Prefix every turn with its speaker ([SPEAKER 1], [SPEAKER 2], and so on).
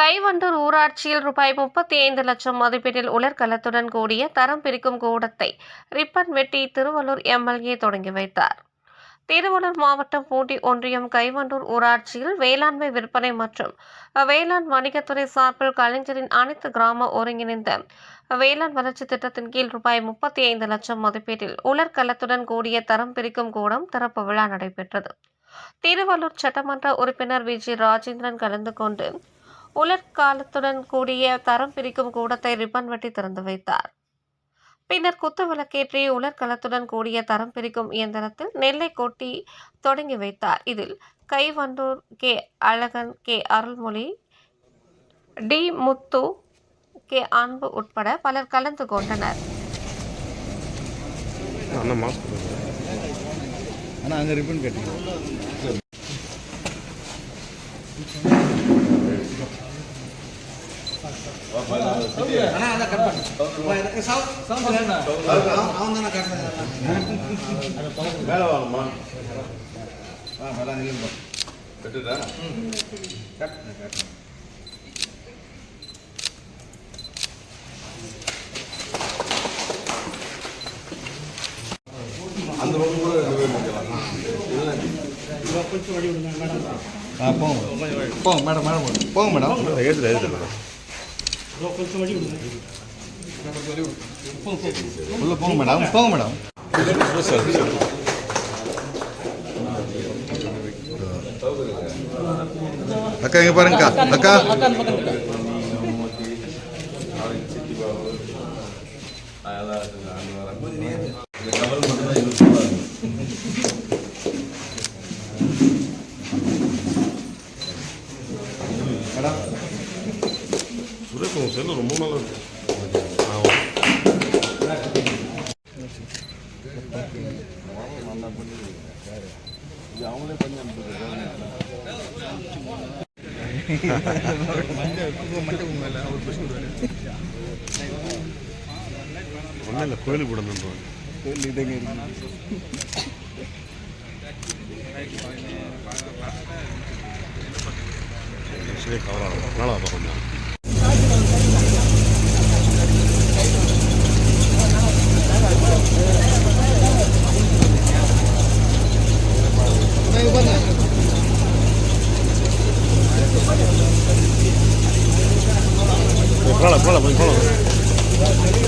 [SPEAKER 1] கைவண்டூர் ஊராட்சியில் ரூபாய் முப்பத்தி ஐந்து லட்சம் மதிப்பீட்டில் உலர்களத்துடன் கூடிய தரம் பிரிக்கும் கூடத்தை ரிப்பன் வெட்டி திருவள்ளூர் எம்எல்ஏ தொடங்கி வைத்தார். திருவள்ளூர் மாவட்டம் பூண்டி ஒன்றியம் கைவண்டூர் ஊராட்சியில் வேளாண்மை விற்பனை மற்றும் வேளாண் வணிகத்துறை சார்பில் கலைஞரின் அனைத்து கிராம ஒருங்கிணைந்த வேளாண் வளர்ச்சி திட்டத்தின் கீழ் ரூபாய் முப்பத்தி ஐந்து லட்சம் மதிப்பீட்டில் உலர்களத்துடன் கூடிய தரம் பிரிக்கும் கூடம் திறப்பு விழா நடைபெற்றது. திருவள்ளூர் சட்டமன்ற உறுப்பினர் வி. ஜி. ராஜேந்திரன் கலந்து கொண்டு உலர்காலத்துடன் கூடிய தரம் பிரிக்கும் கூடத்தை ரிப்பன் வெட்டி திறந்து வைத்தார். பின்னர் குத்து விளக்கேற்றி உலர்கலத்துடன் கூடிய தரம் பிரிக்கும் இயந்திரத்தில் நெல்லை கொட்டி தொடங்கி வைத்தார். இதில் Kaivandur K. Azhagan K. Arulmozhi T. Muthu K. Anbu உட்பட பலர் கலந்து கொண்டனர்.
[SPEAKER 2] ஆனால் அங்கே ரிப்பன் கட்டிங்க. அவன்
[SPEAKER 3] வாங்கம்மா கட்டுதா அந்த ரோடு கூட
[SPEAKER 2] போங்க மேடம். மேடம் போங்க மேடம்
[SPEAKER 3] எழுதுல எழுதுல
[SPEAKER 2] உள்ள போங்க மேடம் போங்க மேடம் அக்கா இங்க பாருங்கக்கா அக்கா. மேடம்.
[SPEAKER 3] இருக்கும் செல்லு ரொம்ப நல்லா இருக்கு ஆ, ஒன்றும் இல்லை கோயிலுக்கு கூட நின்றுவாங்க சரி நல்லா கொஞ்சம் போகலாம் போகலாம் போய் போகலாம்